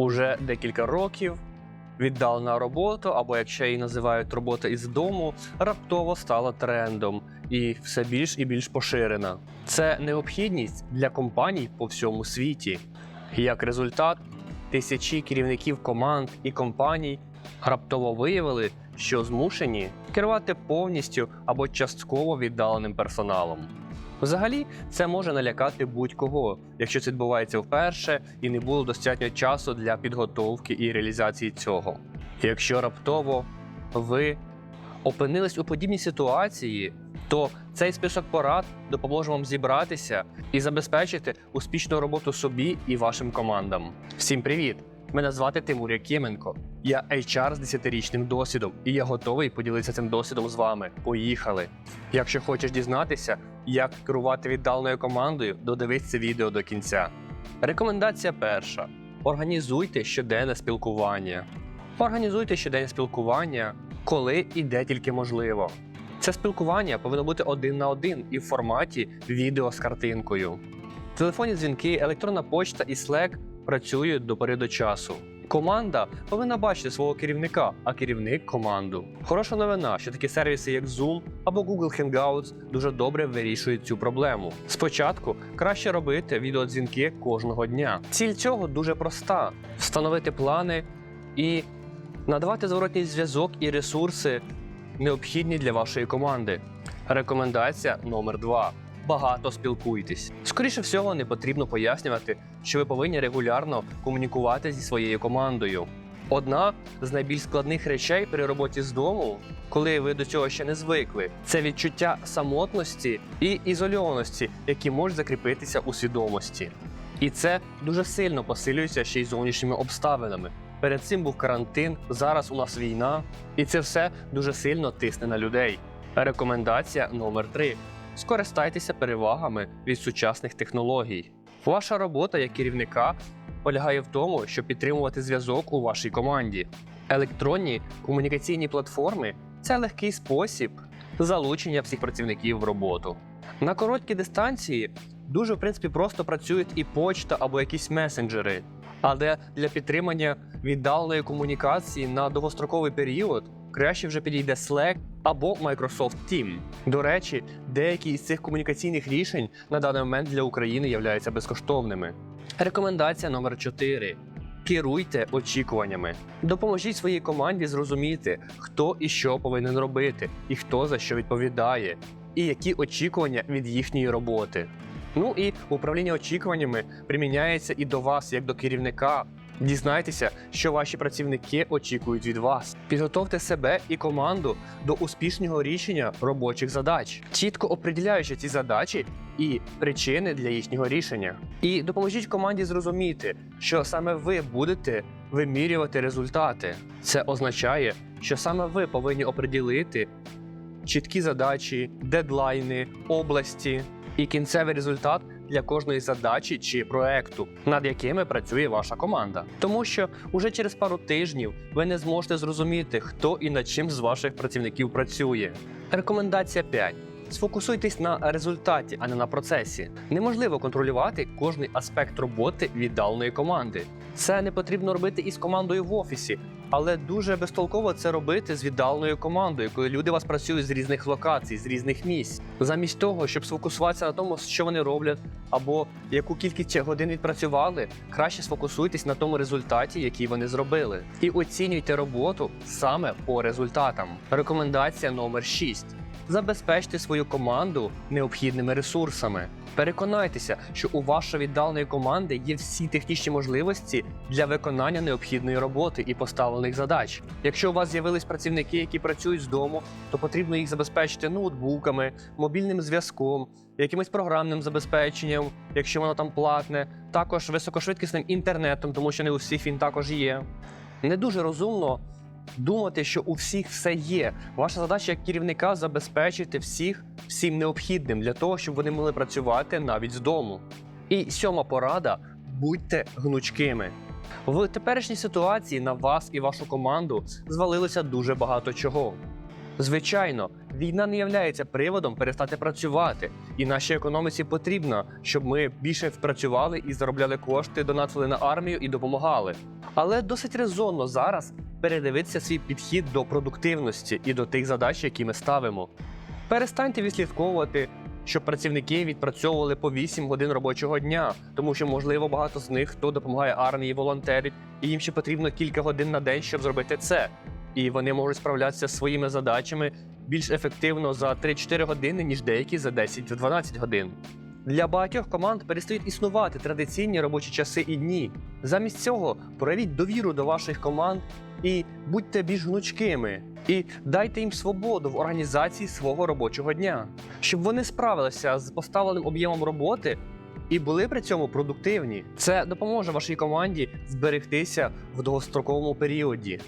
Уже декілька років віддалена робота, або якщо її називають робота із дому, раптово стала трендом і все більш і більш поширена. Це необхідність для компаній по всьому світі. Як результат, тисячі керівників команд і компаній раптово виявили, що змушені керувати повністю або частково віддаленим персоналом. Взагалі, це може налякати будь-кого, якщо це відбувається вперше і не було достатньо часу для підготовки і реалізації цього. Якщо раптово ви опинились у подібній ситуації, то цей список порад допоможе вам зібратися і забезпечити успішну роботу собі і вашим командам. Всім привіт! Мене звати Тимур Якименко. Я HR з 10-річним досвідом, і я готовий поділитися цим досвідом з вами. Поїхали! Якщо хочеш дізнатися, як керувати віддаленою командою, додивись це відео до кінця. Рекомендація перша: організуйте щоденне спілкування. Організуйте щоденне спілкування, коли і де тільки можливо. Це спілкування повинно бути один на один і в форматі відео з картинкою. Телефонні дзвінки, електронна почта і Slack працюють до до часу. Команда повинна бачити свого керівника, а керівник команду. Хороша новина, що такі сервіси, як Zoom або Google Hangouts, дуже добре вирішують цю проблему. Спочатку краще робити відеодзвінки кожного дня. Ціль цього дуже проста: встановити плани і надавати зворотній зв'язок і ресурси, необхідні для вашої команди. Рекомендація номер 2 багато спілкуйтесь. Скоріше всього, не потрібно пояснювати, що ви повинні регулярно комунікувати зі своєю командою. Одна з найбільш складних речей при роботі з дому, коли ви до цього ще не звикли, це відчуття самотності і ізольованості, які можуть закріпитися у свідомості. І це дуже сильно посилюється ще й зовнішніми обставинами. Перед цим був карантин, зараз у нас війна, і це все дуже сильно тисне на людей. Рекомендація номер 3 скористайтеся перевагами від сучасних технологій. Ваша робота як керівника полягає в тому, щоб підтримувати зв'язок у вашій команді. Електронні комунікаційні платформи це легкий спосіб залучення всіх працівників в роботу. На короткій дистанції дуже в принципі просто працюють і почта або якісь месенджери. Але для підтримання віддаленої комунікації на довгостроковий період краще вже підійде Slack або Microsoft Team. До речі, деякі із цих комунікаційних рішень на даний момент для України являються безкоштовними. Рекомендація номер 4. Керуйте очікуваннями. Допоможіть своїй команді зрозуміти, хто і що повинен робити, і хто за що відповідає, і які очікування від їхньої роботи. Ну і управління очікуваннями приміняється і до вас, як до керівника. Дізнайтеся, що ваші працівники очікують від вас. Підготовте себе і команду до успішного рішення робочих задач, чітко определяючи ці задачі і причини для їхнього рішення. І допоможіть команді зрозуміти, що саме ви будете вимірювати результати. Це означає, що саме ви повинні оприділити чіткі задачі, дедлайни, області і кінцевий результат для кожної задачі чи проекту, над якими працює ваша команда. Тому що уже через пару тижнів ви не зможете зрозуміти, хто і над чим з ваших працівників працює. Рекомендація 5. Сфокусуйтесь на результаті, а не на процесі. Неможливо контролювати кожний аспект роботи віддаленої команди. Це не потрібно робити із командою в офісі, але дуже безтолково це робити з віддаленою командою, коли люди вас працюють з різних локацій, з різних місць. Замість того, щоб сфокусуватися на тому, що вони роблять, або яку кількість годин відпрацювали, краще сфокусуйтесь на тому результаті, який вони зробили, і оцінюйте роботу саме по результатам. Рекомендація номер 6. Забезпечте свою команду необхідними ресурсами. Переконайтеся, що у вашої віддаленої команди є всі технічні можливості для виконання необхідної роботи і поставлених задач. Якщо у вас з'явились працівники, які працюють з дому, то потрібно їх забезпечити ноутбуками, мобільним зв'язком, якимось програмним забезпеченням, якщо воно там платне, також високошвидкісним інтернетом, тому що не у всіх він також є. Не дуже розумно думати, що у всіх все є. Ваша задача як керівника забезпечити всіх всім необхідним для того, щоб вони могли працювати навіть з дому. І сьома порада: будьте гнучкими. В теперішній ситуації на вас і вашу команду звалилося дуже багато чого. Звичайно, війна не є приводом перестати працювати, і нашій економіці потрібно, щоб ми більше працювали і заробляли кошти, донатили на армію і допомагали. Але досить резонно зараз передивитися свій підхід до продуктивності і до тих задач, які ми ставимо. Перестаньте відслідковувати, щоб працівники відпрацьовували по 8 годин робочого дня, тому що, можливо, багато з них хто допомагає армії, волонтерить, і їм ще потрібно кілька годин на день, щоб зробити це. І вони можуть справлятися своїми задачами більш ефективно за 3-4 години, ніж деякі за 10-12 годин. Для багатьох команд перестають існувати традиційні робочі часи і дні. Замість цього проявіть довіру до ваших команд і будьте більш гнучкими. І дайте їм свободу в організації свого робочого дня, щоб вони справилися з поставленим об'ємом роботи і були при цьому продуктивні. Це допоможе вашій команді зберегтися в довгостроковому періоді.